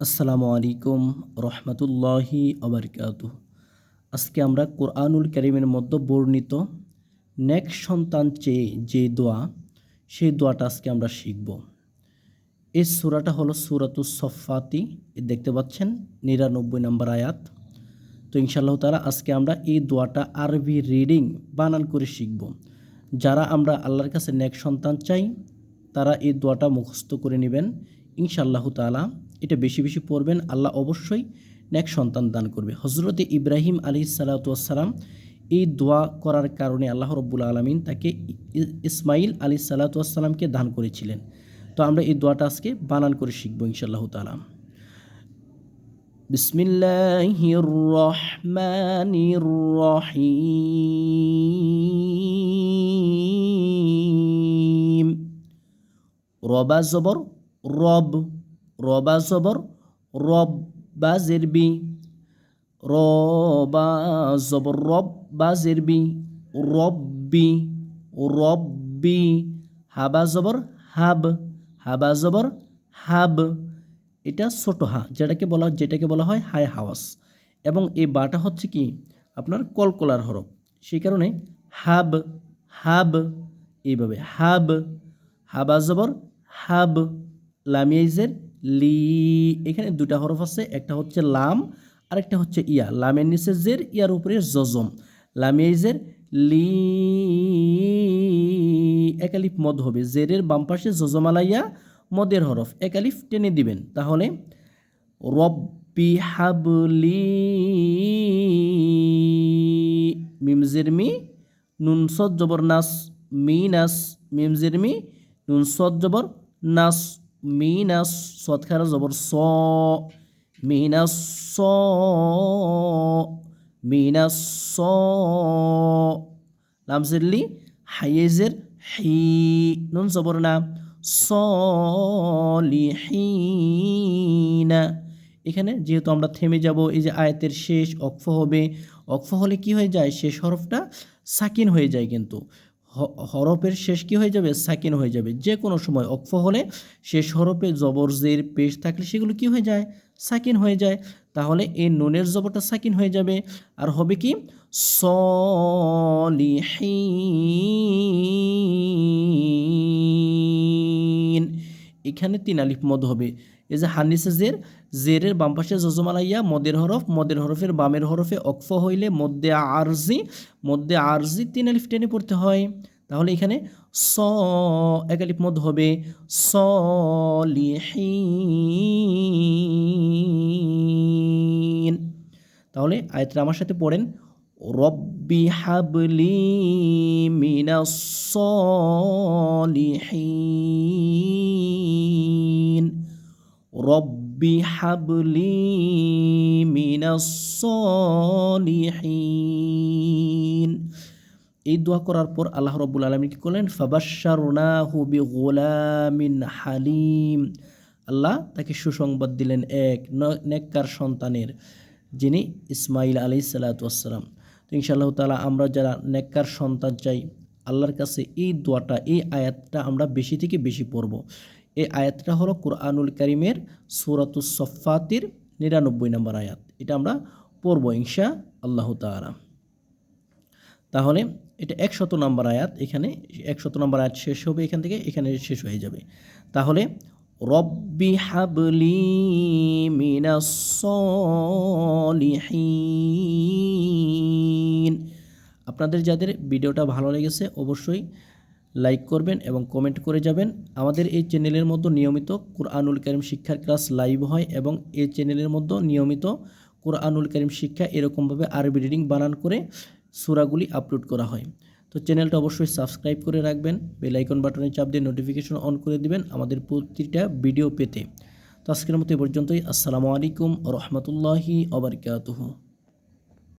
আসসালামু আলাইকুম রহমতুল্লাহি আবরকাত আজকে আমরা কোরআনুল করিমের মধ্যে বর্ণিত নেক সন্তান চেয়ে যে দোয়া, সেই দোয়াটা আজকে আমরা শিখব। এই সুরাটা হলো সুরাতুস সফাতি দেখতে পাচ্ছেন? নিরানব্বই নম্বর আয়াত। তো ইনশাআল্লাহ তালা আজকে আমরা এই দোয়াটা আরবি রিডিং বানান করে শিখব। যারা আমরা আল্লাহর কাছে নেক সন্তান চাই, তারা এই দোয়াটা মুখস্থ করে নেবেন। ইনশাআল্লাহ তালা এটা বেশি বেশি পড়বেন আল্লাহ অবশ্যই নেক সন্তান দান করবে হজরতে ইব্রাহিম আলী সালাতাম এই দোয়া করার কারণে আল্লাহ রব্বুল আলমিন তাকে ই- ইসমাইল আলী সালাতামকে দান করেছিলেন তো আমরা এই দোয়াটা আজকে বানান করে শিখবো ইনশাআল্লাহ তালা بسم الله الرحمن الرحيم রবা জবর রব রবা জবর রব বা জেরবি। রবা জবর রব বা জেরবি। রব্বি রব্বি। হাবা জবর, হাব। হাবা জবর, হাব। এটা ছোট হা, যেটাকে বলা যেটাকে বলা হয় হাই হাওয়াস। এবং এই বাটা হচ্ছে কি? আপনার কলকলার হরফ। সেই কারণে হাব হাব, এইভাবে হাব। হাবা জবর, হাব। লামিয়াইজের লি, এখানে দুটা হরফ আছে, একটা হচ্ছে লাম আর একটা হচ্ছে ইয়া। লামের নিচে জের, ইয়ার উপরে জজম। লামে জের, লি, একালিফ মদ হবে। জেরের বাম পাশে জজমালাইয়া মদের হরফ। একালিফ টেনে দিবেন। তাহলে রব্বি হাবলি মিমজের মি, নুন সদ জবর নাস, মি নাস মিমজের মি, নুন সদ জবর নাস মি নাস সদ খারা জবর স মিনাস স মিনাস স লামজেরলি হাইয়েজের হি, নুন জবর না সলিহিনা এখানে যেহেতু আমরা থেমে যাব, এই যে আয়াতের শেষ অক্ফ হবে অক্ফ হলে কি হয়ে যায়? শেষ হরফটা সাকিন হয়ে যায় কিন্তু। হরফের শেষ কি হয়ে যাবে? সাকিন হয়ে যাবে। যে কোনো সময় অক্ফ হলে শেষ হরফে জবর, জের, পেশ থাকলে সেগুলো কি হয়ে যায়? সাকিন হয়ে যায়। তাহলে এই নুনের জবরটা সাকিন হয়ে যাবে। আর হবে কি? সলিহিন। এখানে তিন আলিফ মদ হবে। এই যে হানিসে জের, জেরের বাম পাশে জজমালাইয়া মদের হরফ, মদের হরফের বামের হরফে অক্ফ হইলে মধ্যে আরজি মধ্যে আরজি তিন আলিফ টেনে পড়তে হয়। তাহলে এখানে স, এক আলিফ মদ হবে। সলিহিন। তাহলে আয়াতটা আমার সাথে পড়েন। রব্বি হাবলি মিনাস সলিহিন রব্বি হাবলি মিনাস সলিহিন এই দোয়া করার পর আল্লাহ রব্বুল আলমী কি করলেন? ফাবাসারুনাহু বিগুলামিন হালিম। আল্লাহ তাকে সুসংবাদ দিলেন এক ন- নেককার সন্তানের, যিনি ইসমাইল আলী সালাতাম তো ইনশাআল্লাহ তালা আমরা যারা নেককার সন্তান চাই, আল্লাহর কাছে এই দোয়াটা, এই আয়াতটা আমরা বেশি থেকে বেশি পড়ব। এই আয়াতটা হলো কোরআনুল করিমের সুরাতুস সফাতির নিরানব্বই নম্বর আয়াত। এটা আমরা পড়ব ইনশা আল্লাহ তালা তাহলে এটা একশত নম্বর আয়াত, এখানে একশত নম্বর আয়াত শেষ হবে, এখান থেকে এখানে শেষ হয়ে যাবে। তাহলে রব্বি হাবলি মিনাস সলিহিন। আপনাদের যাদের ভিডিওটা ভালো লেগেছে অবশ্যই লাইক করবেন এবং কমেন্ট করে যাবেন। আমাদের এই চ্যানেলের মধ্যে নিয়মিত কোরআনুল করিম শিক্ষার ক্লাস লাইভ হয় এবং এই চ্যানেলের মধ্যে নিয়মিত কোরআনুল করিম শিক্ষা এরকমভাবে আরবি রিডিং বানান করে সূরাগুলি আপলোড করা হয়। তো চ্যানেলটা অবশ্যই সাবস্ক্রাইব করে রাখবেন, বেল আইকন বাটনে চাপ দিয়ে নোটিফিকেশন অন করে দিবেন আমাদের প্রতিটা ভিডিও পেতে। তো আজকের মতো এ পর্যন্তই, আসসালামু আলাইকুম রহমতুল্লাহি আবরকাতুহু